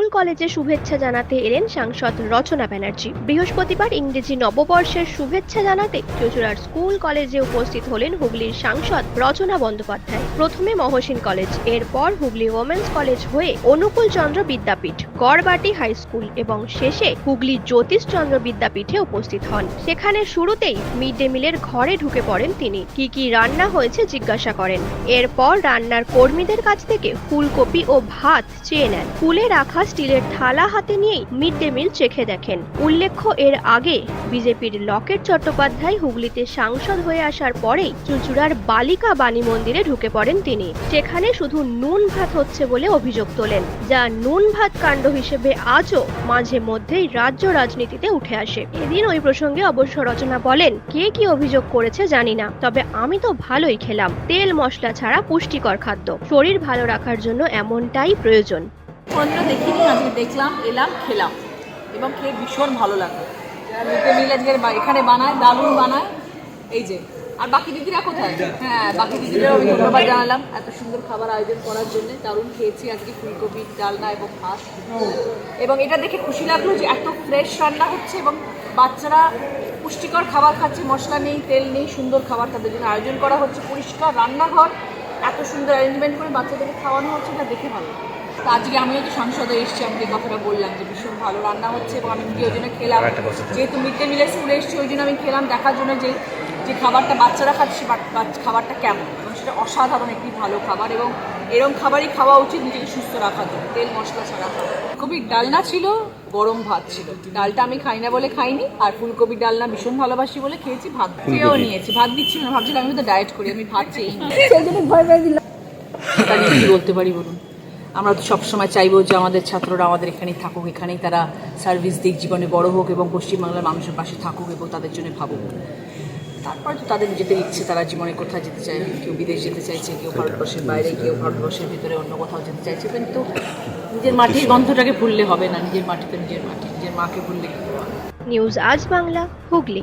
School কলেজে শুভেচ্ছা জানাতে এলেন সাংসদ রচনা ব্যানার্জি। বৃহস্পতিবার ইংরেজি নববর্ষের শুভেচ্ছা জানাতে চুচুড়ার স্কুল কলেজে উপস্থিত হলেন হুগলির সাংসদ রচনা বন্দ্যোপাধ্যায়। প্রথমে মহসিন কলেজ, এরপর হুগলি ওমেন্স কলেজ হয়ে অনুকূল চন্দ্র বিদ্যাপীঠ, গড়বাটি হাই স্কুল এবং শেষে হুগলি জ্যোতিষচন্দ্র বিদ্যাপীঠে উপস্থিত হন। সেখানে শুরুতেই মিড ডে মিলের ঘরে ঢুকে পড়েন তিনি। কি কি রান্না হয়েছে জিজ্ঞাসা করেন। এরপর রান্নার কর্মীদের কাছ থেকে ফুলকপি ও ভাত চেয়ে নেন। ফুলে রাখা স্টিলের থালা হাতে নিয়েই মিড ডে মিল চেখে দেখেন। উল্লেখ্য, এর আগে বিজেপির লকেট চট্টোপাধ্যায় হুগলিতে সাংসদ হয়ে আসার পরেই চুচুড়ার বালিকা বাণী মন্দিরে ঢুকে পড়েন তিনি। সেখানে শুধু নুন ভাত হচ্ছে বলে অভিযোগ তোলেন, যা নুন ভাত কাণ্ড হিসেবে আজও মাঝে মধ্যেই রাজ্য রাজনীতিতে উঠে আসে। এদিন ওই প্রসঙ্গে অবশ্য রচনা বলেন, কে কি অভিযোগ করেছে জানি না, তবে আমি তো ভালোই খেলাম, তেল মশলা ছাড়া পুষ্টিকর খাদ্য, শরীর ভালো রাখার জন্য এমনটাই প্রয়োজন। কোনোদিনও দেখিনি, আজকে দেখলাম, এলাম, খেলাম। এবং খেয়ে ভীষণ ভালো লাগল। মিড মিল আজকে এখানে বানায়, দারুণ বানায়। এই যে। আর বাকি দিদিরা কোথায়? হ্যাঁ বাকি দিদিরাও আমি ধন্যবাদ জানালাম। এত সুন্দর খাবার আয়োজন করার জন্য দারুণ খেয়েছি আজকে, ফুলকপি, ডালনা এবং ভাত। এবং এটা দেখে খুশি লাগল যে এত ফ্রেশ রান্না হচ্ছে এবং বাচ্চারা পুষ্টিকর খাবার খাচ্ছে, মশলা নেই, তেল নেই, সুন্দর খাবার তাদের জন্য আয়োজন করা হচ্ছে। পরিষ্কার রান্নাঘর, এত সুন্দর অ্যারেঞ্জমেন্ট করে বাচ্চাদেরকে খাওয়ানো হচ্ছে, এটা দেখে ভালো তো আজকে আমিও তো সংসদে এসেছি আমি যে কথাটা বললাম যে ভীষণ ভালো রান্না হচ্ছে এবং আমি নিজে ওই জন্য খেলাম। যেহেতু মিড ডে মিলের স্কুলে এসেছি ওই জন্য আমি খেলাম দেখার জন্য যে যে খাবারটা বাচ্চারা খাচ্ছে খাবারটা কেমন? এবং সেটা অসাধারণ একটি ভালো খাবার এবং এরকম খাবারই খাওয়া উচিত নিজেকে সুস্থ রাখার জন্য তেল মশলা ছাড়া। খুবই ডালনা ছিল গরম ভাত ছিল। ডালটা আমি খাই না বলে খাইনি আর ফুলকপি ডালনা ভীষণ ভালোবাসি বলে খেয়েছি ভাত খেয়েও নিয়েছি। ভাত দিচ্ছিল না ভাবছিলাম আমি তো ডায়েট করি আমি ভাত চেয়েই নি। তাহলে কি বলতে পারি বলুন? আমরা তো সবসময় চাইব যে আমাদের ছাত্ররা আমাদের এখানেই থাকুক এখানেই তারা সার্ভিস দিক জীবনে বড় হোক এবং পশ্চিমবাংলার মানুষের পাশে থাকুক এবং তাদের জন্য ভাবুক। তারপর তো তাদের নিজেদের ইচ্ছে তারা জীবনে কোথায় যেতে চায় কেউ বিদেশ যেতে চাইছে কেউ ভারতবর্ষের বাইরে কেউ ভারতবর্ষের ভিতরে অন্য কোথাও যেতে চাইছে। কিন্তু নিজের মাটির গন্ধটাকে ভুললে হবে না নিজের মাটিতে নিজের মাটি নিজের মাকে ভুললে কি হবে? নিউজ আজ বাংলা হুগলি।